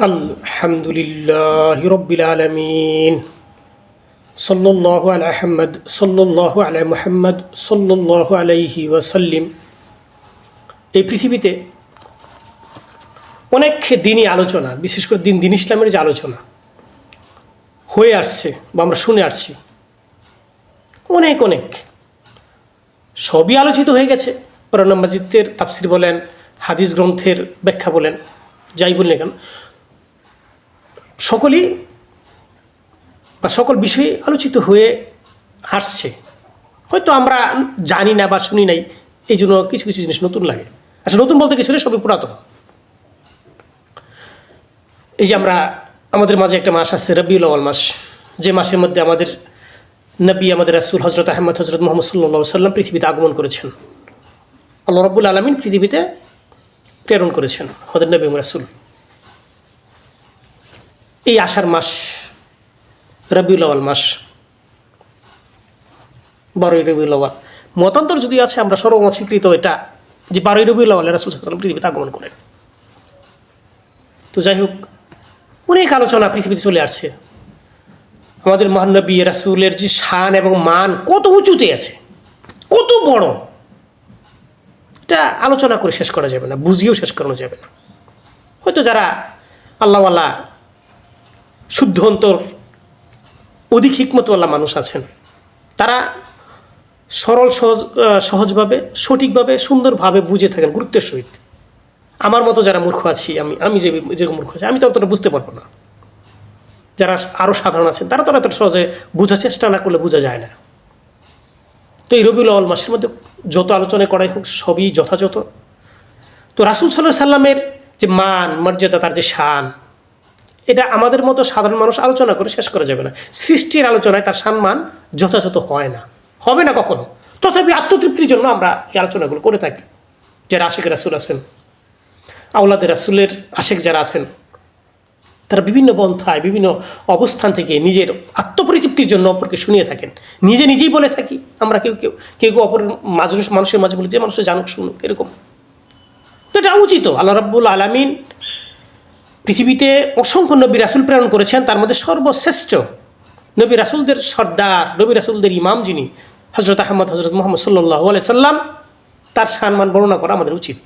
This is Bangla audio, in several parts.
الحمد لله رب العالمين صلى الله على محمد صلى الله على محمد صلى الله عليه وسلم এই পৃথিবীতে অনেক দিনই আলোচনা বিশেষ করে দিন দিন ইসলামের যে আলোচনা হয়ে আসছে বা আমরা শুনে আসছি অনেক অনেক সবই আলোচিত হয়ে গেছে কোরআন মাজিদের তাফসির বলেন হাদিস গ্রন্থের ব্যাখ্যা বলেন যাই বললেন কেন সকলেই বা সকল বিষয়ে আলোচিত হয়ে আসছে। হয়তো আমরা জানি না বা শুনি নাই, এই জন্য কিছু কিছু জিনিস নতুন লাগে। আচ্ছা নতুন বলতে কিছু সবই পুরাতন। এই যে আমরা, আমাদের মাঝে একটা মাস আছে, রবিউল আওয়াল মাস। যে মাসের মধ্যে আমাদের নবী, আমাদের রাসুল হজরত আহমদ হজরত মোহাম্মদ সাল্লা সাল্লাম পৃথিবীতে আগমন করেছেন। আল্লাহ রব্বুল আলমিন পৃথিবীতে প্রেরণ করেছেন, আমাদের নবী রাসুল। এই আষাঢ় মাস, রবিউল আওয়াল মাস, বারোই রবিউল আওয়াল মতান্তর যদি আছে, আমরা সর্বমত স্বীকৃত এটা, যে বারোই রবিউল আওয়াল রাসুল সাল্লাম পৃথিবীতে আগমন করেন। তো যাই হোক, অনেক আলোচনা পৃথিবীতে চলে আসছে। আমাদের মহানবী রাসুলের যে শান এবং মান কত উঁচুতে আছে, কত বড়, এটা আলোচনা করে শেষ করা যাবে না, বুঝিয়েও শেষ করানো যাবে না। হয়তো যারা আল্লাহওয়ালা শুদ্ধ অন্তর, অধিক হিকমতওয়ালা মানুষ আছেন। তারা সরল, সহজ সহজভাবে, সঠিকভাবে, সুন্দরভাবে বুঝে থাকেন গুরুত্বের সহিত। আমার মতো যারা মূর্খ আছি, আমি আমি যে যে মূর্খ আছি, আমি তো অতটা বুঝতে পারব না। যারা আরও সাধারণ আছেন, তারা তো আর এতটা সহজে বোঝার চেষ্টা না করলে বোঝা যায় না। তো এই রবিউল আওয়াল মাসের মধ্যে যত আলোচনা করাই হোক, সবই যথাযথ। তো রাসুল সাল্লাহ সাল্লামের যে মান, মর্যাদা, তার যে শান এটা আমাদের মতো সাধারণ মানুষ আলোচনা করে শেষ করা যাবে না। সৃষ্টির আলোচনায় তার সম্মান যথাযথ হয় না। হবে না কখনো? তথাপি আত্মতৃপ্তির জন্য আমরা এই আলোচনাগুলো করে থাকি। যারা আশেখ রাসুল আছেন আউলাদের রাসুলের আশেক যারা আছেন, তারা বিভিন্ন পন্থায়, বিভিন্ন অবস্থান থেকে নিজের আত্মপরিতৃপ্তির জন্য অপরকে শুনিয়ে থাকেন। নিজে নিজেই বলে থাকি, আমরা কেউ কেউ কেউ কেউ অপরের মাঝে মানুষের মাঝে বলি, যে মানুষের জানুক, শুনুক, এরকম। তো এটা উচিত। আল্লাহ রাব্বুল আলামিন পৃথিবীতে অসংখ্য নবী রাসুল প্রেরণ করেছেন, তার মধ্যে সর্বশ্রেষ্ঠ নবী রাসুলদের সর্দার, নবী রাসুলদের ইমাম যিনি হজরত আহমদ হজরত মোহাম্মদ সাল্লাহ সাল্লাম, তার সম্মান বর্ণনা করা আমাদের উচিত।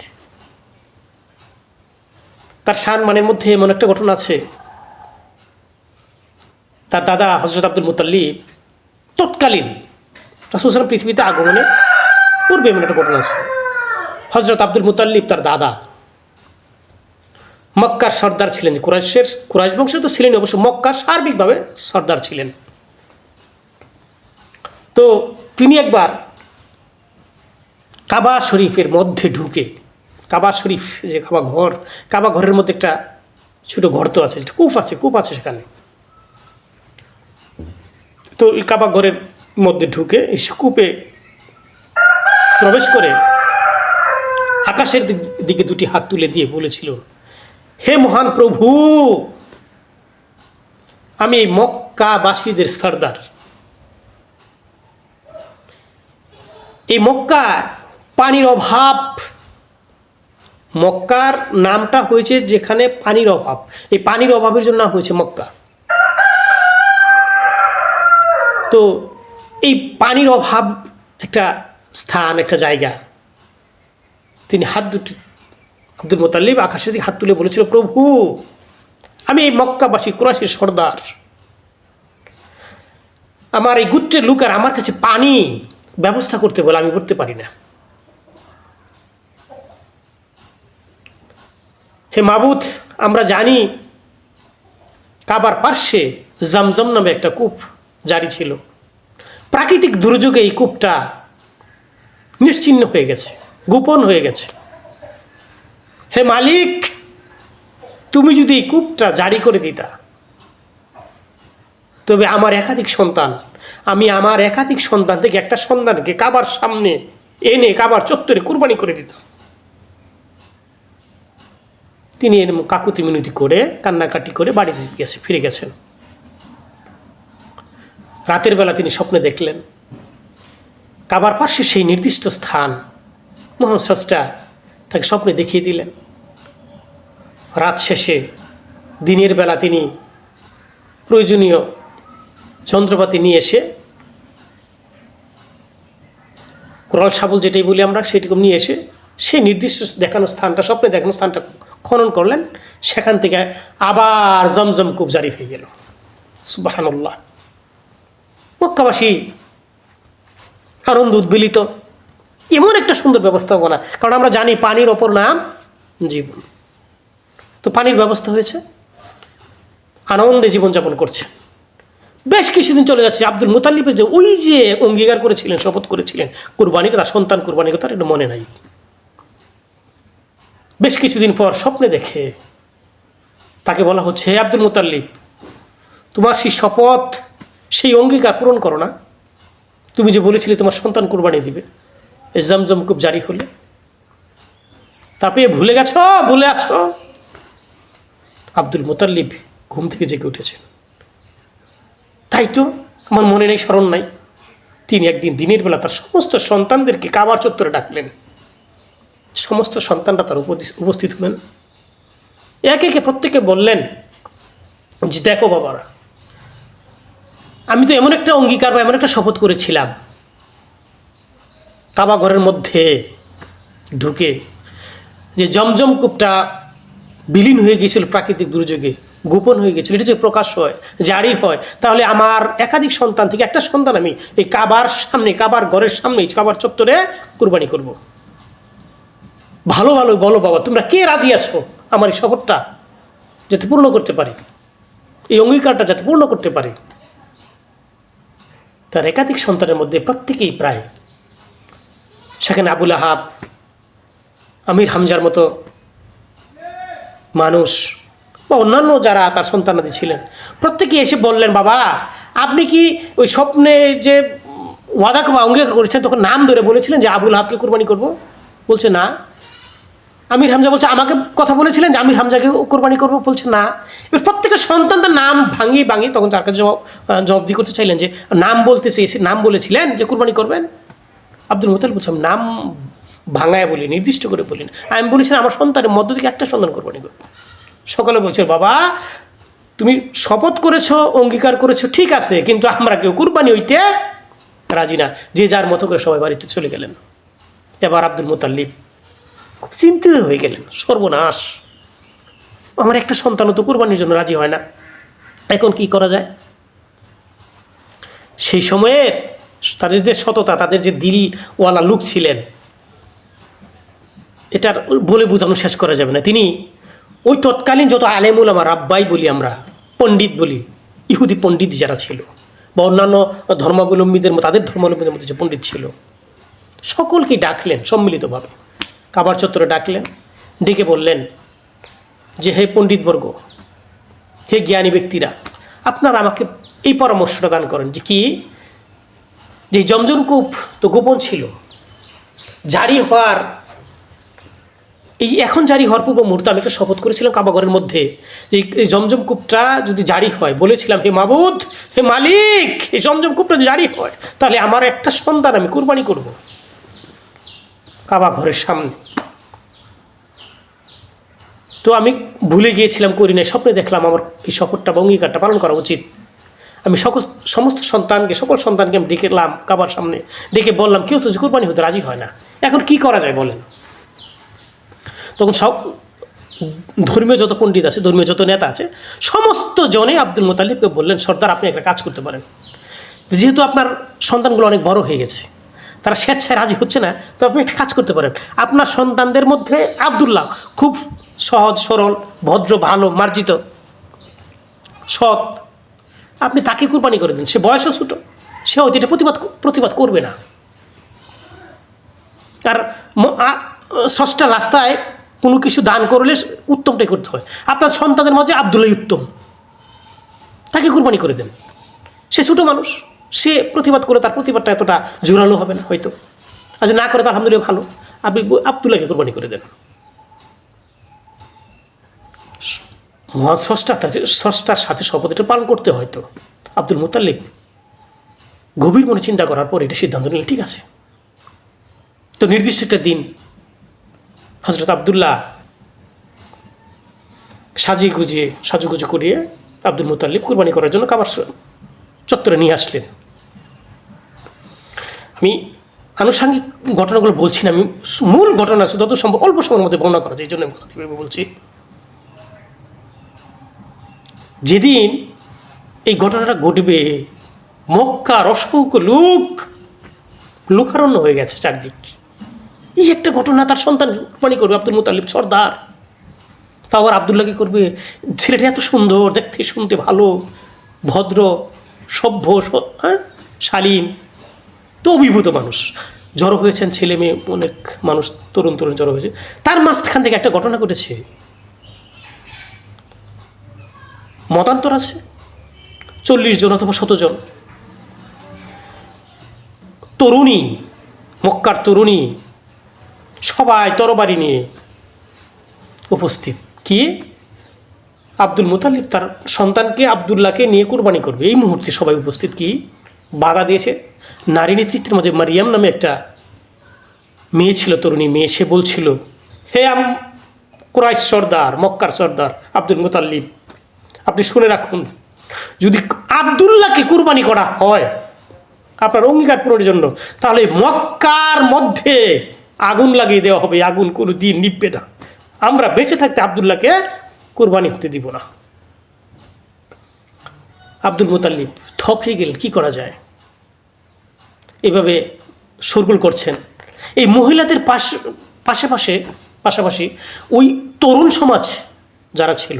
তার সম্মানের মধ্যে এমন একটা ঘটনা আছে, তার দাদা হজরত আব্দুল মুতাল্লিব তৎকালীন রাসুল সালাম পৃথিবীতে আগমনে পূর্বে এমন একটা ঘটনা আছে। হজরত আব্দুল মুতাল্লিব তার দাদা। মক্কার সর্দার ছিলেন কুরাইশের, কুরাইশ বংশ তো ছিলেন অবশ্য মক্কার সার্বিকভাবে সর্দার ছিলেন। তো তিনি একবার কাবা শরীফের মধ্যে ঢুকে, কাবা শরীফ যে কাবা ঘর, কাবা ঘরের মধ্যে একটা ছোটো ঘর তো আছে কূপ আছে কূপ আছে সেখানে। তো এই কাবা ঘরের মধ্যে ঢুকে এই কূপে প্রবেশ করে আকাশের দিকে দুটি হাত তুলে দিয়ে বলেছিল হে মহান প্রভু, আমি মক্কাবাসীদের সর্দার। এই মক্কা পানির অভাব, মক্কার নামটা হয়েছে যেখানে পানির অভাব। এই পানির অভাবের জন্য নাম হয়েছে মক্কা। তো এই পানির অভাব একটা স্থান, একটা জায়গা। তিনি হাত দুটি আব্দুল মোতাল্লিব আকাশের দিকে হাত তুলে বলেছিল, প্রভু, আমি এই মক্কাবাসী কুরাশির সর্দার। আমার এই গুত্রের লুকার আমার কাছে পানি ব্যবস্থা করতে বলে, আমি করতে পারি না। হে মাবুদ, আমরা জানি কাবার পার্শ্বে জমজম নামে একটা কূপ জারি ছিল। প্রাকৃতিক দুর্যোগে এই কূপটা নিশ্চিহ্ন হয়ে গেছে, গোপন হয়ে গেছে। হে মালিক, তুমি যদি এই কূপটা জারি করে দিতা, তবে আমার একাধিক সন্তান, আমি আমার একাধিক সন্তান থেকে একটা সন্তানকে কাবার সামনে এনে কাবার চত্বরে কুরবানি করে দিতাম। তিনি এর কাকুতি মিনতি করে, কান্নাকাটি করে বাড়িতে গেছে, ফিরে গেছেন। রাতের বেলা তিনি স্বপ্নে দেখলেন, কাবার পাশে সেই নির্দিষ্ট স্থান মোহাম্মদ স্রষ্টা তাকে স্বপ্নে দেখিয়ে দিলেন। রাত শেষে, দিনের বেলা তিনি প্রয়োজনীয় যন্ত্রপাতি নিয়ে এসে কোরাল সাবল যেটাই বলি আমরা সেরকম নিয়ে এসে সেই নির্দিষ্ট দেখানো স্থানটা, স্বপ্নে দেখানো স্থানটা খনন করলেন। সেখান থেকে আবার জমজম কূপ জারি হয়ে গেল। সুবাহানুল্লাহ। মক্কাবাসী আনন্দ উদ্বেলিত। এমন একটা সুন্দর ব্যবস্থাপনা। কারণ আমরা জানি পানির ওপর নাম জীবন। তো পানির ব্যবস্থা হয়েছে। আনন্দে জীবনযাপন করছে। বেশ কিছুদিন চলে যাচ্ছে। আব্দুল মুতাল্লিবের যে ওই যে অঙ্গীকার করেছিলেন, শপথ করেছিলেন, কুরবানি তার সন্তান কুরবানি কথা, এটা মনে নাই। বেশ কিছুদিন পর স্বপ্নে দেখে তাকে বলা হচ্ছে আব্দুল মুতাল্লিব, তোমার সেই শপথ, সেই অঙ্গীকার পূরণ করো না। তুমি যে বলেছিলে তোমার সন্তান কুরবানি দিবে জমজম খুব জারি হলে। তারপরে ভুলে গেছ? ভুলে আছো? আব্দুল মোতাল্লিব ঘুম থেকে জেগে উঠেছেন। তাই তো আমার মনে নেই, স্মরণ নাই। তিনি একদিন দিনের বেলা তার সমস্ত সন্তানদেরকে কাবার চত্বরে ডাকলেন। সমস্ত সন্তানরা তার উপস্থিত হলেন। একে একে প্রত্যেকে বললেন, যে দেখো বাবারা, আমি তো এমন একটা অঙ্গীকার বা এমন একটা শপথ করেছিলাম কাবা ঘরের মধ্যে ঢুকে যে জমজম কূপটা বিলীন হয়ে গিয়েছিল প্রাকৃতিক দুর্যোগে, গোপন হয়ে গেছিল এটা যদি প্রকাশ হয়, জারি হয়, তাহলে আমার একাধিক সন্তান থেকে একটা সন্তান আমি এই কাবার সামনে, কাবার ঘরের সামনে কাবার চত্বরে কুরবানি করব। ভালো ভালো, বলো বাবা, তোমরা কে রাজি আছো আমার এই শপথটা যাতে পূর্ণ করতে পারি? এই অঙ্গীকারটা যাতে পূর্ণ করতে পারি? তার একাধিক সন্তানের মধ্যে প্রত্যেকেই প্রায় সেখানে আবুল আহাব, আমির হামজার মতো মানুষ বা অন্যান্য যারা তার সন্তানাদি ছিলেন, প্রত্যেকে এসে বললেন, বাবা, আপনি কি ওই স্বপ্নে যে ওয়াদা বা অঙ্গীকার করেছেন তখন নাম ধরে বলেছিলেন যে আবুল আহাবকে কোরবানি করব? বলছে, না। আমির হামজা বলছে, আমাকে কথা বলেছিলেন যে আমির হামজাকে কোরবানি করব? বলছে, না। এবার প্রত্যেকটা সন্তানদের নাম ভাঙিয়ে ভাঙিয়ে তখন তার কাছে জবাব জবাবদি করতে চাইলেন যে, নাম বলতে চেয়েছে নাম বলেছিলেন যে কোরবানি করবেন? আব্দুল মুতাল বলছে নাম ভাঙায় বলি, নির্দিষ্ট করে বলি না। আমি বলেছিলাম, আমার সন্তানের মধ্য থেকে একটা সন্তান কোরবানি করব সকলে বলছে, বাবা, তুমি শপথ করেছ, অঙ্গীকার করেছ, ঠিক আছে, কিন্তু আমরা কেউ কুরবানি হইতে রাজি না। যে যার মতো করে সবাই বাড়িতে চলে গেলেন। এবার আব্দুল মুতাল্লিব খুব চিন্তিত হয়ে গেলেন, সর্বনাশ। আমার একটা সন্তানও তো কুরবানির জন্য রাজি হয় না, এখন কি করা যায়? সেই সময়ের তাদের যে সততা, তাদের যে দিলওয়ালা লোক ছিলেন এটার বলে বোঝানো শেষ করা যাবে না। তিনি ওই তৎকালীন যত আলেমুল আমার রাব্বাই বলি আমরা, পণ্ডিত বলি, ইহুদি পণ্ডিত যারা ছিল বা অন্যান্য ধর্মাবলম্বীদের তাদের ধর্মাবলম্বীদের মধ্যে যে পণ্ডিত ছিল সকলকে ডাকলেন সম্মিলিতভাবে। কাবার চত্বরে ডাকলেন, ডেকে বললেন যে, হে পণ্ডিতবর্গ, হে জ্ঞানী ব্যক্তিরা, আপনারা আমাকে এই পরামর্শটা দান করেন যে কি যে জমজম কূপ তো গোপন ছিল, জারি হওয়ার, এই এখন জারি হওয়ার পূর্ব মুহূর্তে আমি একটা শপথ করেছিলাম কাবাগরের মধ্যে, যে এই জমজম কূপটা যদি জারি হয়, বলেছিলাম, হে মাবুদ, হে মালিক, এই জমজম কূপটা যদি জারি হয়, তাহলে আমার একটা সন্তান আমি কুরবানি করব। কাবা ঘরের সামনে। তো আমি ভুলে গিয়েছিলাম, করি নাই, স্বপ্নে দেখলাম আমার এই শপথটা বা অঙ্গীকারটা পালন করা উচিত। আমি সকল, সমস্ত সন্তানকে, সকল সন্তানকে আমি ডেকেলাম কাবার সামনে। ডেকে বললাম, কেউ তো কুরবানি হতে রাজি হয় না। এখন কি করা যায় বলেন? তখন সব ধর্মীয় যত পণ্ডিত আছে, ধর্মীয় যত নেতা আছে, সমস্ত জনে আব্দুল মোতালিবকে বললেন, সর্দার, আপনি একটা কাজ করতে পারেন। যেহেতু আপনার সন্তানগুলো অনেক বড় হয়ে গেছে, তারা স্বেচ্ছায় রাজি হচ্ছে না, তো আপনি একটা কাজ করতে পারেন। আপনার সন্তানদের মধ্যে আবদুল্লাহ খুব সহজ, সরল, ভদ্র, ভালো, মার্জিত, সৎ আপনি তাকে কুরবানি করে দিন। সে বয়সও ছোটো। সে হয়তো এটা প্রতিবাদ প্রতিবাদ করবে না। আর ষষ্ঠ রাস্তায় কোনো কিছু দান করলে উত্তমটাই করতে হয়। আপনার সন্তানের মাঝে আবদুল্লাহ উত্তম। তাকে কুরবানি করে দেন। সে ছোটো মানুষ। সে প্রতিবাদ করে তার প্রতিবাদটা এতটা জোরালো হবে না হয়তো। আর না করে তো আলহামদুলিল্লাহ ভালো। আপনি আবদুল্লাহকে কোরবানি করে দেন। মহান ষষ্ঠার ষষ্ঠার সাথে শপথ এটা পালন করতে হয়তো আব্দুল মুতাল্লিব গভীর মনে চিন্তা করার পর এটা সিদ্ধান্ত নিলে ঠিক আছে। তো নির্দিষ্ট একটা দিন হজরত আবদুল্লাহ সাজিয়ে গুজিয়ে, সাজুগুজু করিয়ে আব্দুল মুতাল্লিব কুরবানি করার জন্য কাবার চত্বরে নিয়ে আসলেন। আমি আনুষাঙ্গিক ঘটনাগুলো বলছি না, আমি মূল ঘটনা আছে, যত সম্ভব অল্প সময়ের মধ্যে বর্ণনা করা যায়, এই জন্য আমি কথাটি বলছি। যেদিন এই ঘটনাটা ঘটবে মক্কার অসংখ্য লোক লোকারণ্য হয়ে গেছে চারদিক। এই একটা ঘটনা তার সন্তান কোরবানি করবে, আব্দুল মুতালিব সর্দার। তাও আবার আবদুল্লাহ কি করবে? ছেলেটা এত সুন্দর, দেখতে, শুনতে ভালো, ভদ্র, সভ্য হ্যাঁ? শালীন, তো অভিভূত মানুষ। জড়ো হয়েছেন ছেলে মেয়ে অনেক মানুষ তরুণ তরুণ জড়ো হয়েছে। তার মাঝখান থেকে একটা ঘটনা ঘটেছে। মতান্তর আছে? চল্লিশ জন অথবা শত জন। তরুণী, মক্কার তরুণী, সবাই তরবারি নিয়ে উপস্থিত। কি? আব্দুল মুতালিব, তার সন্তানকে আবদুল্লাহকে নিয়ে কুরবানি করবে। এই মুহূর্তে সবাই উপস্থিত কি? বাধা দিয়েছে। নারী নেতৃত্বের মধ্যে মারিয়াম নামে একটা মেয়ে ছিল, তরুণী মেয়ে। সে বলছিল, হে আম কুরাইশ সর্দার, মক্কার সর্দার আব্দুল মুতাল্লিব আপনি শুনে রাখুন। যদি আবদুল্লাহকে কুরবানি করা হয়, আপনার অঙ্গীকার পূরণের জন্য, তাহলে মক্কার মধ্যে আগুন লাগিয়ে দেওয়া হবে। আগুন কোনো দিন নিববে না। আমরা বেঁচে থাকতে আবদুল্লাহকে কোরবানি হতে দিব না। আব্দুল মুতাল্লিব থক গেলেন, কী করা যায়? এভাবে শোরগোল করছেন। এই মহিলাদের পাশে পাশে পাশাপাশি ওই তরুণ সমাজ যারা ছিল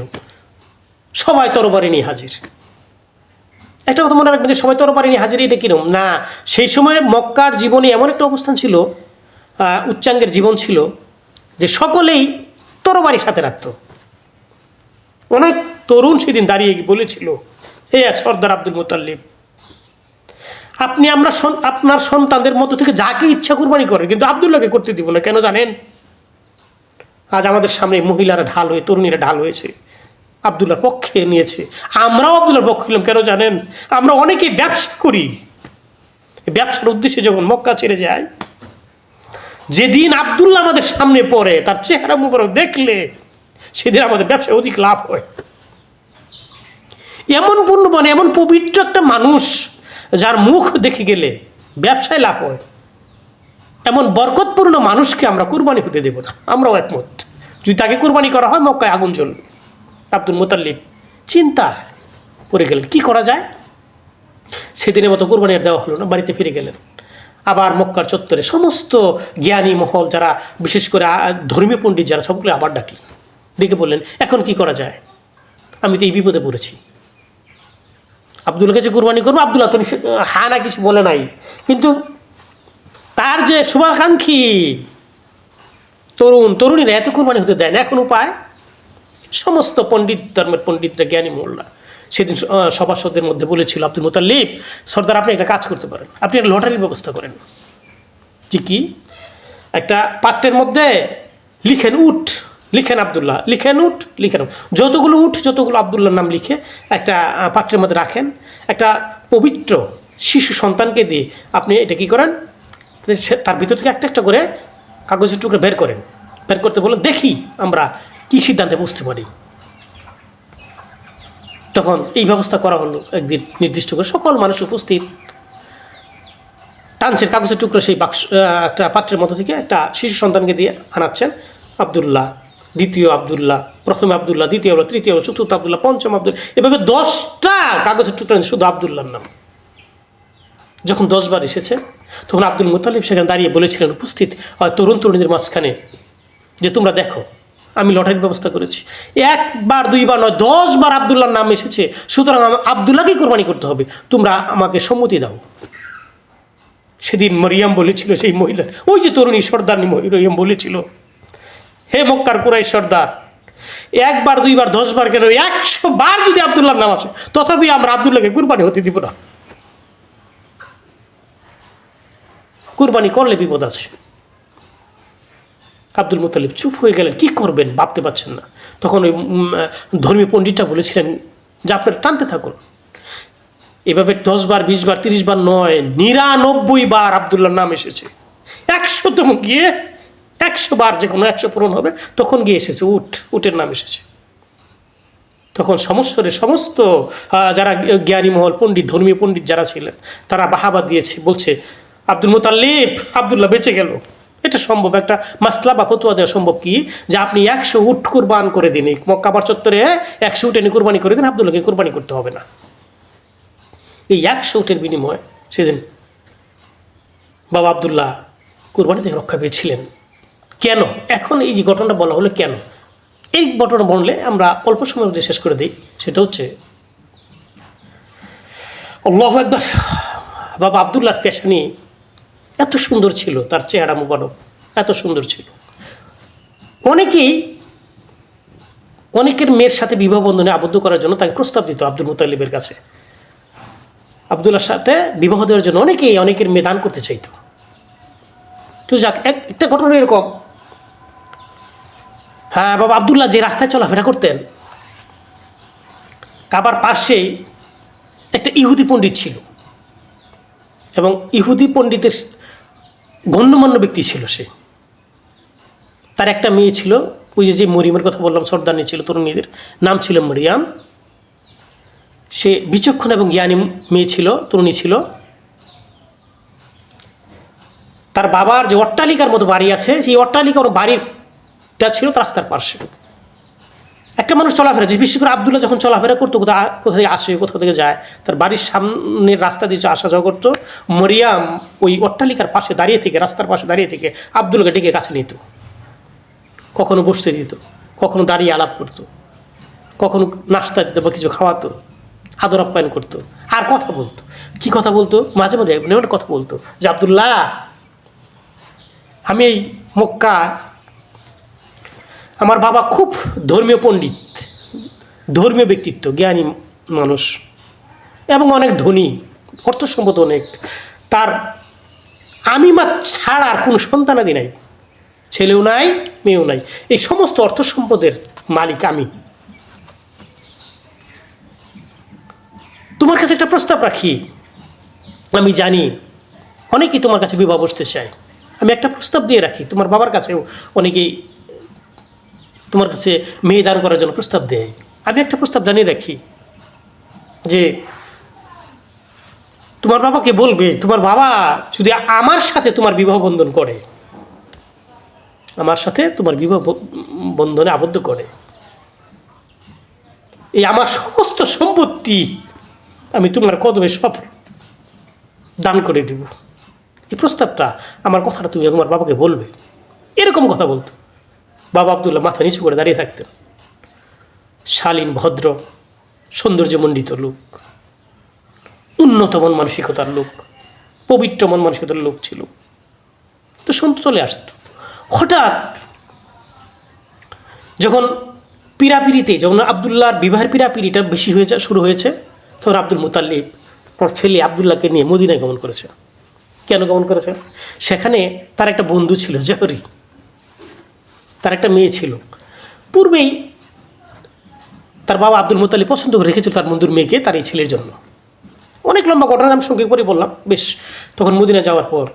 সবাই তরবারি নিয়ে হাজির। একটা কথা মনে রাখবেন যে সবাই তরবারি নিয়ে হাজির, এটা কিরম না, সেই সময় মক্কার জীবনে এমন একটা অবস্থান ছিল উচ্চাঙ্গের জীবন ছিল, যে সকলেই তরবারি সাথে রাখত। অনেক তরুণ সেদিন দাঁড়িয়ে বলেছিল হে সর্দার আব্দুল মুতাল্লিব আপনি আমরা আপনার সন্তানদের মধ্য থেকে যাকে ইচ্ছা কুরবানি করেন, কিন্তু আবদুল্লাহকে করতে দিব না, কেন জানেন? আজ আমাদের সামনে মহিলারা ঢাল হয়ে, তরুণীরা ঢাল হয়েছে। আবদুল্লার পক্ষে নিয়েছে। আমরাও আবদুল্লার পক্ষে নিলাম কেন জানেন? আমরা অনেকেই ব্যবসা করি। ব্যবসার উদ্দেশ্যে যখন মক্কা ছেড়ে যায় যেদিন আবদুল্লাহ আমাদের সামনে পড়ে, তার চেহারা মুখরক দেখলে সেদিন আমাদের ব্যবসায় অধিক লাভ হয়। এমন পুণ্যবান এমন পবিত্র একটা মানুষ যার মুখ দেখে গেলে ব্যবসায় লাভ হয়। এমন বরকতপূর্ণ মানুষকে আমরা কুরবানি হতে দেব না। আমরাও একমত। যদি তাকে কুরবানি করা হয়, মক্কায় আগুন জ্বলবে। আব্দুল মোতাল্লিব চিন্তা করে গেলেন, কি করা যায়? সেদিনের মতো কোরবানির দেওয়া হলো না, বাড়িতে ফিরে গেলেন। আবার মক্কার চত্বরে সমস্ত জ্ঞানী মহল, যারা বিশেষ করে ধর্মীয় পণ্ডিত যারা সবগুলো আবার ডাকলেন ডেকে বললেন, এখন কি করা যায়? আমি তো এই বিপদে পড়েছি। আবদুল্লাহকে যে কোরবানি করব, আবদুল্লাহ তো হ্যাঁ না কিছু বলে নাই। কিন্তু তার যে শুভাকাঙ্ক্ষী তরুণ, তরুণীরা এত কোরবানি হতে দেয় না, এখন উপায় সমস্ত পণ্ডিত, ধর্মের পণ্ডিতরা জ্ঞানী মোল্লা। সেদিন সভাসদের মধ্যে বলেছিল আব্দুল মুতাল্লিব সর্দার, আপনি একটা কাজ করতে পারেন। আপনি একটা লটারির ব্যবস্থা করেন। যে কি? একটা পাত্রের মধ্যে লিখেন উঠ লিখেন আবদুল্লাহ, লিখেন উঠ লিখেন যতগুলো উঠ যতগুলো আবদুল্লাহর নাম লিখে একটা পাত্রের মধ্যে রাখেন। একটা পবিত্র শিশু সন্তানকে দিয়ে আপনি এটা কি করেন? তার ভিতর থেকে একটা একটা করে কাগজের টুকরো বের করেন। বের করতে বলে দেখি আমরা কি সিদ্ধান্তে বুঝতে পারি? তখন এই ব্যবস্থা করা হলো একদিন নির্দিষ্ট করে। সকল মানুষ উপস্থিত। টানছেন কাগজের টুকরো সেই বাক্স একটা পাত্রের মধ্যে থেকে একটা শিশু সন্তানকে দিয়ে আনাচ্ছেন আবদুল্লাহ দ্বিতীয় আবদুল্লাহ প্রথম আবদুল্লাহ দ্বিতীয় আবদুল্লাহ তৃতীয় আবদুল্লাহ, চতুর্থ আবদুল্লাহ পঞ্চম আব্দুল এভাবে দশটা কাগজের টুকরো শুধু আবদুল্লাহর নাম। যখন দশবার এসেছে তখন আব্দুল মুতালিব সেখানে দাঁড়িয়ে বলেছিলেন উপস্থিত হয় তরুণ তরুণীদের মাঝখানে যে তোমরা দেখো আমি লটারির ব্যবস্থা করেছি। একবার, দুইবার নয়, দশবার আবদুল্লাহর নাম এসেছে। সুতরাং আবদুল্লাহকেই কোরবানি করতে হবে। তোমরা আমাকে সম্মতি দাও। সেদিন মরিয়াম বলেছিল, সেই মহিলা, ওই যে তরুণী সর্দার মরিয়াম বলেছিল, হে মক্কার কুরাই সর্দার, একবার, দুইবার, দশবার কেন একশো বার যদি আবদুল্লাহর নাম আসে, তথাপি আমরা আবদুল্লাহকে কুরবানি হতে দিব না। কুরবানি করলে বিপদ আছে। আব্দুল মুতালিব চুপ হয়ে গেলেন, কি করবেন ভাবতে পারছেন না। তখন ওই ধর্মীয় পণ্ডিতটা বলেছিলেন যে, আপনারা টানতে থাকুন। এভাবে দশ বার, বিশ বার, তিরিশ বার নয়, নিরানব্বই বার আবদুল্লাহর নাম এসেছে। একশোতম গিয়ে একশো বার যে কোনো একশো পূরণ হবে, তখন গিয়ে এসেছে, উঠ, উটের নাম এসেছে। তখন সমস্বরে সমস্ত যারা জ্ঞানী মহল পণ্ডিত, ধর্মীয় পণ্ডিত যারা ছিলেন, তারা বাহাবা দিয়েছে, বলছে, আব্দুল মোতাল্লিব আবদুল্লাহ বেঁচে গেল। এটা সম্ভব, একটা মাসলা বা ফতুয়া দেওয়া সম্ভব কি? যে আপনি একশো উট কুরবান করে দিন মক্কাবার চত্বরে একশো উট এনে কুরবানি করে দিন, আবদুল্লাহকে কুরবানি করতে হবে না। এই একশো উটের বিনিময়ে সেদিন বাবা আবদুল্লাহ কুরবানি থেকে রক্ষা পেয়েছিলেন। কেন? এখন এই যে ঘটনাটা বলা হলো কেন? এই ঘটনা বললে আমরা অল্প সময়ের মধ্যে শেষ করে দিই। সেটা হচ্ছে, আল্লাহ একবার বাবা আবদুল্লাহর পেশানি এত সুন্দর ছিল তার চেহারা মুবারক, এত সুন্দর ছিল। অনেকেই, অনেকের মেয়ের সাথে বিবাহ বন্ধনে আবদ্ধ করার জন্য তাকে প্রস্তাব দিত আব্দুল মুতালিবের কাছে। আবদুল্লার সাথে বিবাহ দেওয়ার জন্য অনেকেই অনেকের মেয়ে দান করতে চাইতো। তো যাক, এক- একটা ঘটনা এরকম। হ্যাঁ বাবা আবদুল্লাহ যে রাস্তায় চলাফেরা করতেন, কাবার পাশেই একটা ইহুদি পণ্ডিত ছিল। এবং ইহুদি পণ্ডিতের গণ্যমান্য ব্যক্তি ছিল সে। তার একটা মেয়ে ছিল, ওই যে যে মরিয়মের কথা বললাম সর্দানি ছিল, তরুণীদের, নাম ছিল মরিয়াম। সে বিচক্ষণ এবং জ্ঞানী মেয়ে ছিল, তরুণী ছিল। তার বাবার যে অট্টালিকার মতো বাড়ি আছে, সেই অট্টালিকা ওর বাড়িটা ছিল রাস্তার পাশে। একটা মানুষ চলাফেরা বিশেষ করে আবদুল্লাহ যখন চলাফেরা করতো কোথাও কোথা থেকে আসে, কোথা থেকে যায়, তার বাড়ির সামনের রাস্তা দিয়ে আসা যাওয়া করতো, মরিয়াম ওই অট্টালিকার পাশে দাঁড়িয়ে থেকে, রাস্তার পাশে দাঁড়িয়ে থেকে আবদুল্লাহকে ডেকে কাছে নিত কখনো বসতে দিত, কখনো দাঁড়িয়ে আলাপ করতো, কখনো নাস্তা দিত বা কিছু খাওয়াতো, আদর আপ্যায়ন করতো, আর কথা বলতো। কি কথা বলতো? মাঝে মাঝে কথা বলতো যে, আবদুল্লাহ, আমি এই মক্কা আমার বাবা খুব ধর্মীয় পণ্ডিত, ধর্মীয় ব্যক্তিত্ব, জ্ঞানী মানুষ এবং অনেক ধনী অর্থ সম্পদ অনেক। তার আমি মা ছাড়া আর কোনো সন্তানাদি নাই, ছেলেও নাই, মেয়েও নাই। এই সমস্ত অর্থ সম্পদের মালিক আমি। তোমার কাছে একটা প্রস্তাব রাখি। আমি জানি অনেকেই তোমার কাছে বিবাহ বসতে চায়। আমি একটা প্রস্তাব দিয়ে রাখি, তোমার বাবার কাছেও অনেকেই তোমার কাছে মেয়ে দান করার জন্য প্রস্তাব দেয়। আমি একটা প্রস্তাব জানিয়ে রাখি যে, তোমার বাবাকে বলবে, তোমার বাবা যদি আমার সাথে তোমার বিবাহ বন্ধন করে, আমার সাথে তোমার বিবাহ বন্ধনে আবদ্ধ করে, এই আমার সমস্ত সম্পত্তি আমি তোমার কদমে সব দান করে দিব। এই প্রস্তাবটা, আমার কথাটা তুমি তোমার বাবাকে বলবে। এরকম কথা বলতো। বাবা আবদুল্লাহ মাথা নিচু করে দাঁড়িয়ে থাকতেন। শালীন, ভদ্র, সৌন্দর্যমণ্ডিত লোক। উন্নত মন মানসিকতার লোক। পবিত্র মন মানসিকতার লোক ছিল। তো শুনতে চলে আসতো। হঠাৎ যখন পিরাপিরিতে যখন আবদুল্লাহর বিবাহের পিরাপিরিটা বেশি হয়েছে, শুরু হয়েছে, তখন আব্দুল মুতাল্লিব তার ছেলে আবদুল্লাহকে নিয়ে মদিনায় গমন করেছে। কেন গমন করেছে? সেখানে তার একটা বন্ধু ছিল জহরি। তার একটা মেয়ে ছিল। পূর্বেই তার বাবা আব্দুল মোতালি পছন্দ করে রেখেছিল তার বন্ধুর মেয়েকে, তার এই ছেলের জন্য। অনেক লম্বা ঘটনা আমি সঙ্গে করে বললাম, বেশ, তখন মদিনা যাওয়ার পর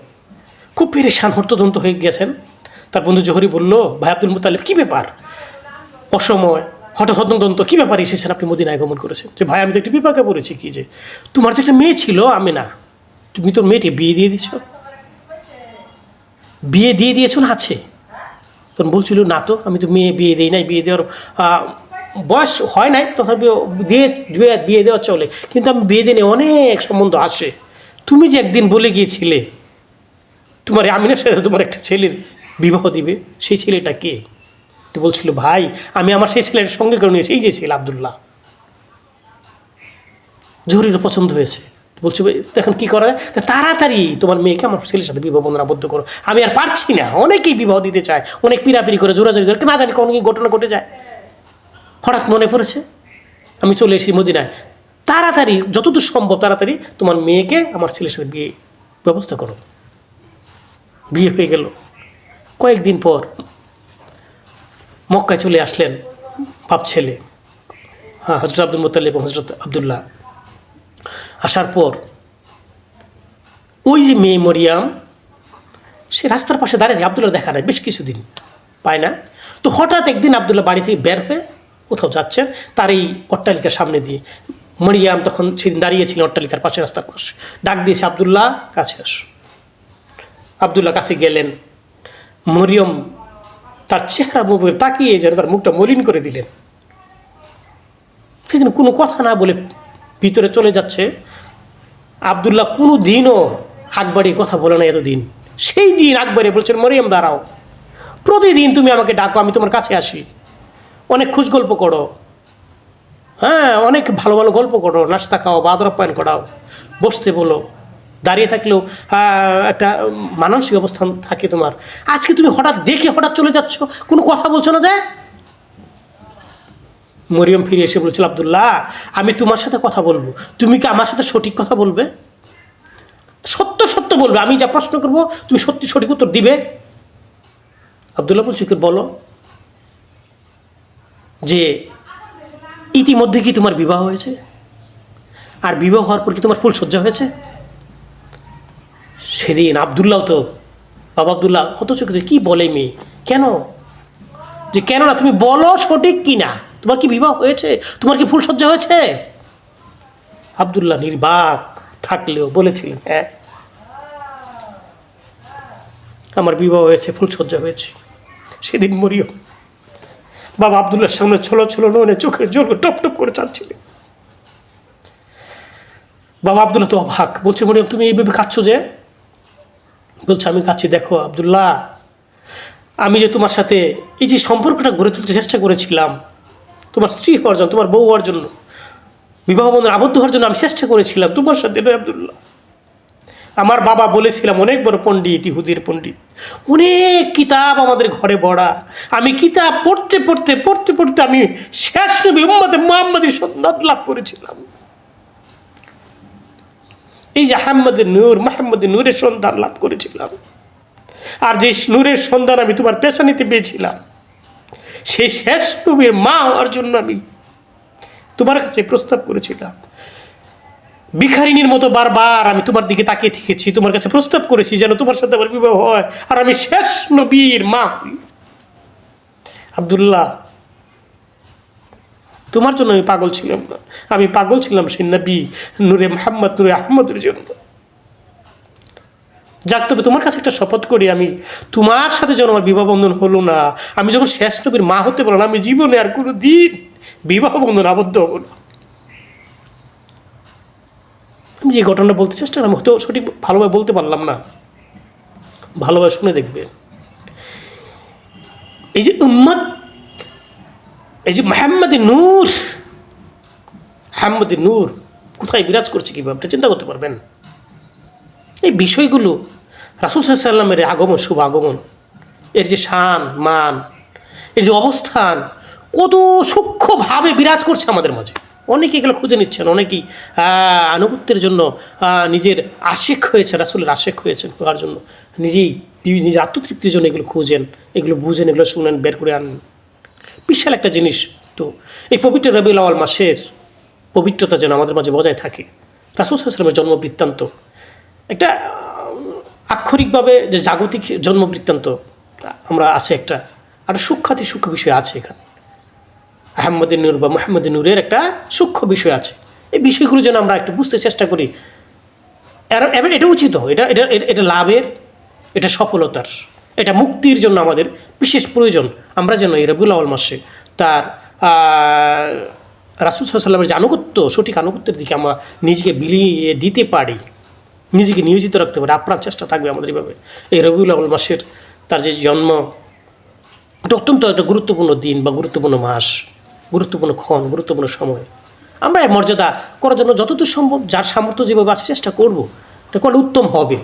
খুব পেরেশান, হর্তদন্ত হয়ে গেছেন। তার বন্ধু জহরি বলল, ভাই আব্দুল মুতালিব কী ব্যাপার? অসময় হঠাৎ কী ব্যাপার এসেছেন আপনি মদিনায় গমন করেছেন? যে, ভাই, আমি তো একটি বিপাকে পড়েছি কি যে, তোমার যে একটা মেয়ে ছিল, আমি না। তুমি তোর মেয়েটি বিয়ে দিয়ে দিছ বিয়ে দিয়ে দিয়েছ না, আছে? তখন বলছিল, না তো, আমি তো মেয়ে, বিয়ে দিই নাই, বিয়ে দেওয়ার বয়স হয় নাই তথাপি দিয়ে বিয়ে বিয়ে দেওয়া চলে। কিন্তু আমি বিয়ে দিনে অনেক সম্বন্ধ আসে। তুমি যে একদিন বলে গিয়েছিলে, তোমার আমিনের সাথে তোমার একটা ছেলের বিবাহ দিবে, সেই ছেলেটা কে? তো বলছিল, ভাই, আমি আমার সেই ছেলের সঙ্গে করে নিয়েছি এই যে ছেলে আবদুল্লাহ। জহরিরও পছন্দ হয়েছে। বলছে এখন কী করা যায়? তাড়াতাড়ি তোমার মেয়েকে আমার ছেলের সাথে বিবাহ বন্ধন আবদ্ধ করো। আমি আর পারছি না। অনেকেই বিবাহ দিতে চায়, অনেক পিড়াপিড়ি করে, জোরাজোরি করে না জানি কোনো কি ঘটনা ঘটে যায়। হঠাৎ মনে পড়েছে, আমি চলে এসেছি মদিনায়। তাড়াতাড়ি, যতদূর সম্ভব তাড়াতাড়ি তোমার মেয়েকে আমার ছেলের সাথে বিয়ে, ব্যবস্থা করো। বিয়ে হয়ে গেল। কয়েকদিন পর মক্কায় চলে আসলেন বাপ ছেলে হ্যাঁ হজরত আব্দুল মোতাল্লিব এবং হজরত আবদুল্লাহ। আসার পর ওই যে মেয়ে মরিয়াম, সে রাস্তার পাশে দাঁড়িয়ে আবদুল্লাহ দেখা নাই, বেশ কিছুদিন পায় না। তো হঠাৎ একদিন আবদুল্লাহ বাড়ি থেকে বের হয়ে কোথাও যাচ্ছেন, তার এই অট্টালিকার সামনে দিয়ে। মরিয়াম তখন সেদিন দাঁড়িয়েছিলেন অট্টালিকার পাশে, রাস্তার পাশে। ডাক দিয়েছে, আবদুল্লাহ, কাছে আস। আবদুল্লাহ কাছে গেলেন। মরিয়ম তার চেহারা মুখ তাকিয়ে যেন তার মুখটা মলিন করে দিলেন। সেদিন কোনো কথা না বলে ভিতরে চলে যাচ্ছে। আবদুল্লাহ কোনো দিনও আকবরী কথা বলে না এতদিন। সেই দিন আকবরে বলছেন, মরিয়ম, দাঁড়াও। প্রতিদিন তুমি আমাকে ডাকো, আমি তোমার কাছে আসি। অনেক খুশ গল্প করো। হ্যাঁ অনেক ভালো ভালো গল্প করো। নাস্তা খাও বা আদর আপ্যায়ন করাও, বসতে বলো। দাঁড়িয়ে থাকলেও একটা মানসিক অবস্থান থাকে তোমার। আজকে তুমি হঠাৎ দেখে হঠাৎ চলে যাচ্ছ, কোনো কথা বলছো না যায় মরিয়ম ফিরে এসে বলছিল, আবদুল্লাহ, আমি তোমার সাথে কথা বলব। তুমি কি আমার সাথে সঠিক কথা বলবে? সত্য সত্য বলবে। আমি যা প্রশ্ন করব, তুমি সত্যি সঠিক উত্তর দিবে? আবদুল্লাহ বলছি বলো? যে ইতিমধ্যে কি তোমার বিবাহ হয়েছে? আর বিবাহ হওয়ার পর কি তোমার ফুলসজ্জা হয়েছে? সেদিন আবদুল্লাহ তো, বাবা আবদুল্লাহ হত চোখে কি বলে মেয়ে? কেন? যে কেন না তুমি বলো সঠিক কি না তোমার কি বিবাহ হয়েছে? তোমার কি ফুল ফুলসজ্জা হয়েছে? আবদুল্লাহ নির্বাক থাকলেও বলেছিলেন হ্যাঁ আমার বিবাহ হয়েছে ফুল ফুলসজ্জা হয়েছে, সেদিন মরিও। বাবা আবদুল্লাহর সামনে ছোলো ছোলো নয় চোখের জল টপ টপ করে চাচ্ছিলেন। বাবা আবদুল্লাহ তো অবাক, বলছে, মরিয়ম, তুমি এইভাবে কাঁদছো যে? বলছে, আমি কাচ্ছি দেখো আবদুল্লাহ, আমি যে তোমার সাথে এই যে সম্পর্কটা গড়ে তুলতে চেষ্টা করেছিলাম তোমার স্ত্রী হওয়ার জন্য, তোমার বউ হওয়ার জন্য, বিবাহ বন্ধন আবদ্ধ হওয়ার জন্য আমি চেষ্টা করেছিলাম। তোমার সাথে আবদুল্লাহ। আমার বাবা বলেছিলাম, অনেক বড় পণ্ডিত, ইহুদির পণ্ডিত। অনেক কিতাব আমাদের ঘরে পড়া আমি কিতাব পড়তে পড়তে পড়তে পড়তে আমি শেষ নবী উম্মতে মোহাম্মদের সন্ন্যাদ লাভ করেছিলাম। এই যে আহম্মদের নূর, মাহমদের নূরের সন্ধান লাভ করেছিলাম। আর যে নূরের সন্ধান আমি তোমার পেশানিতে পেয়েছিলাম সেই শেষ নবীর মা হওয়ার জন্য আমি তোমার কাছে প্রস্তাব করেছিলাম। ভিখারিনীর মতো বারবার আমি তোমার দিকে তাকিয়ে থেকেছি, তোমার কাছে প্রস্তাব করেছি যেন তোমার সাথে আমার বিবাহ হয় আর আমি শেষ নবীর মা আবদুল্লাহ, তোমার জন্য আমি পাগল ছিলাম না। আমি পাগল ছিলাম সে নবী, নূরে মোহাম্মদ, নূরে আহমদের জন্য। যাক, তবে তোমার কাছে একটা শপথ করি আমি। তোমার সাথে যেন আমার বিবাহ বন্ধন হলো না। আমি যখন শেষ নবীর মা হতে পারলাম আমি জীবনে আর কোনো দিন বিবাহ বন্ধন আবদ্ধ হব না। আমি যে ঘটনাটা বলতে চেষ্টা করলাম হয়তো সঠিক ভালোভাবে বলতে পারলাম না। ভালোভাবে শুনে দেখবেন এই যে উম্মত, এই যে মাহমদ নূর হাম্মদ নূর কোথায় বিরাজ করছে কীভাবে চিন্তা করতে পারবেন? এই বিষয়গুলো রাসুল সাল্লামের আগমন, শুভ আগমন, এর যে শান, মান, এর যে অবস্থান, কত সূক্ষ্মভাবে বিরাজ করছে আমাদের মাঝে। অনেকে এগুলো খুঁজে নিচ্ছেন, অনেকেই আনুগত্যের জন্য নিজের আশেক হয়েছে রাসুলের আশেক হয়েছেন হওয়ার জন্য। নিজেই, নিজের আত্মতৃপ্তির জন্য এগুলো খুঁজেন, এগুলো বুঝেন, এগুলো শুনেন, বের করে আনেন। বিশাল একটা জিনিস তো, এই পবিত্র রবিউল আওয়াল মাসের পবিত্রতা যেন আমাদের মাঝে বজায় থাকে। রাসুল সাল্লামের জন্ম বৃত্তান্ত, একটা আক্ষরিকভাবে যে জাগতিক জন্ম বৃত্তান্ত আমরা আছে একটা, আর সুখ্যাতি সূক্ষ্ম বিষয় আছে এখানে। আহমদের নূর বা মোহাম্মদ নূরের একটা সূক্ষ্ম বিষয় আছে। এই বিষয়গুলো যেন আমরা একটু বুঝতে চেষ্টা করি। এটা উচিত, এটা এটা, এটা- লাভের, এটা সফলতার, এটা মুক্তির জন্য আমাদের বিশেষ প্রয়োজন। আমরা যেন এই রবিউল আওয়াল মাসে তার রাসুল সাল্লামের যে আনুগত্য, সঠিক আনুগত্যের দিকে আমরা নিজেকে বিলিয়ে দিতে পারি। নিজেকে নিয়োজিত রাখতে পারে, আপ্রাণ চেষ্টা থাকবে আমাদের এইভাবে। এই রবিউল আউল মাসের তার যে জন্ম, এটা অত্যন্ত একটা গুরুত্বপূর্ণ দিন বা গুরুত্বপূর্ণ মাস, গুরুত্বপূর্ণ ক্ষণ, গুরুত্বপূর্ণ সময়। আমরা এর মর্যাদা করার জন্য যতদূর সম্ভব, যার সামর্থ্য যেভাবে আছে, চেষ্টা করব। এটা করলে উত্তম হবে।